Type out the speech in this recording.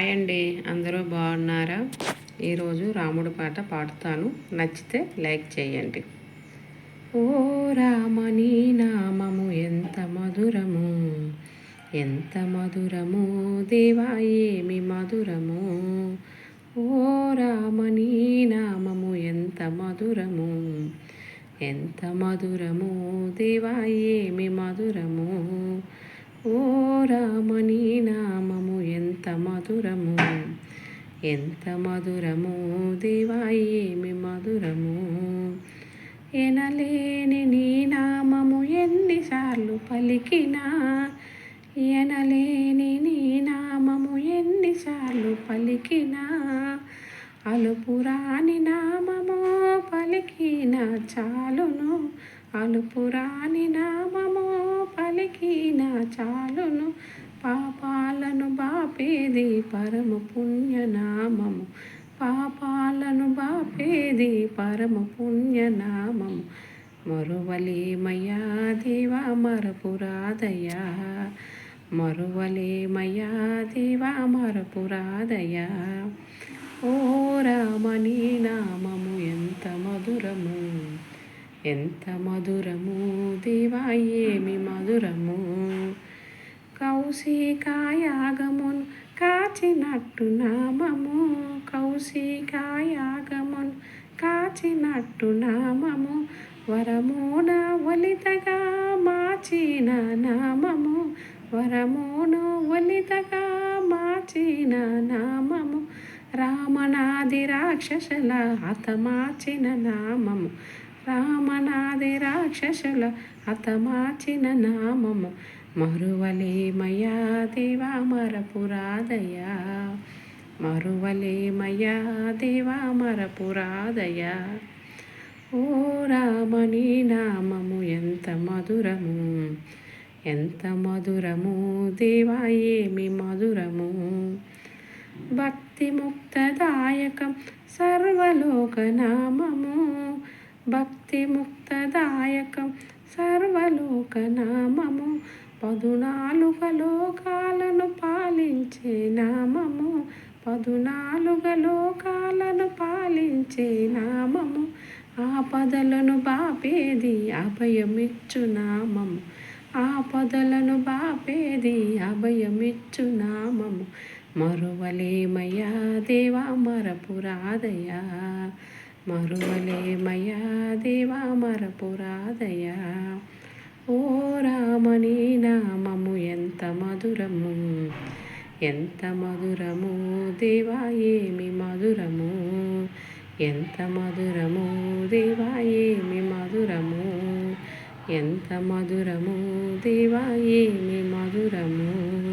Hi అండి. అందరూ బాగున్నారా? ఈరోజు రాముడు పాట పాడుతాను. నచ్చితే లైక్ చేయండి. ఓ రామని నామము ఎంత మధురము. ఎంత మధురము. దేవా ఏమి మధురము. ఓ రామని నామము ఎంత మధురము. ఎంత మధురము. దేవా ఏమి మధురము. ఓ రామని నామము ఎంత మధురము ఎంత మధురము దేవా ఏమి మధురము. ఎనలేని నీ నామము ఎన్నిసార్లు పలికినా ఎనలేని నీ నామము ఎన్నిసార్లు పలికినా అలుపురాని నామము పలికిన చాలును అలుపురాని నామము పలికిన చాలును పాపాలను బాపేది పరమ పుణ్యనామము. పాపాలను బాపేది పరమ పుణ్యనామము. మరువలేమయా దేవా మరపురాదయా మరువలేమయా దేవా మరపురాదయా ఓ రామని నామము ఎంత మధురము. ఎంత మధురము దేవా ఏమి మధురము. కౌశికాయాగమును కాచినట్టు నామము. కౌశికాయాగమును కాచినట్టు నామము. వరమున ఒలితగా మాచిన నామము. వరమును ఒలితగా మాచిన నామము. రామనాది రాక్షసుల హతమాచిన నామము. రామనాది రాక్షసుల హతమాచిన నామము. మరువలేమయా దేవా మరపురాదయా మరువలేమయా దేవా మరపురాదయా ఓ రామని నామము ఎంత మధురము. ఎంత మధురము దేవా ఏమి మధురము. భక్తి ముక్తదాయకం సర్వలోకనామము. భక్తి ముక్తదాయకం సర్వలోకనామము పదునాలుగ లోకాలను పాలించే నామము పదునాలుగ లోకాలను పాలించే నామము. ఆపదలను బాపేది అభయమిచ్చు నామము. ఆపదలను బాపేది అభయమిచ్చు నామము. మరువలేమయ్యా దేవా మరపురాదయా మరువలేమయ్యా దేవా మరపురాదయా ఓ రామని నామము ఎంత మధురము ఎంత మధురము. దేవా ఏమి మధురము ఎంత మధురము. దేవా ఏమి మధురము ఎంత మధురము. దేవా ఏమి మధురము.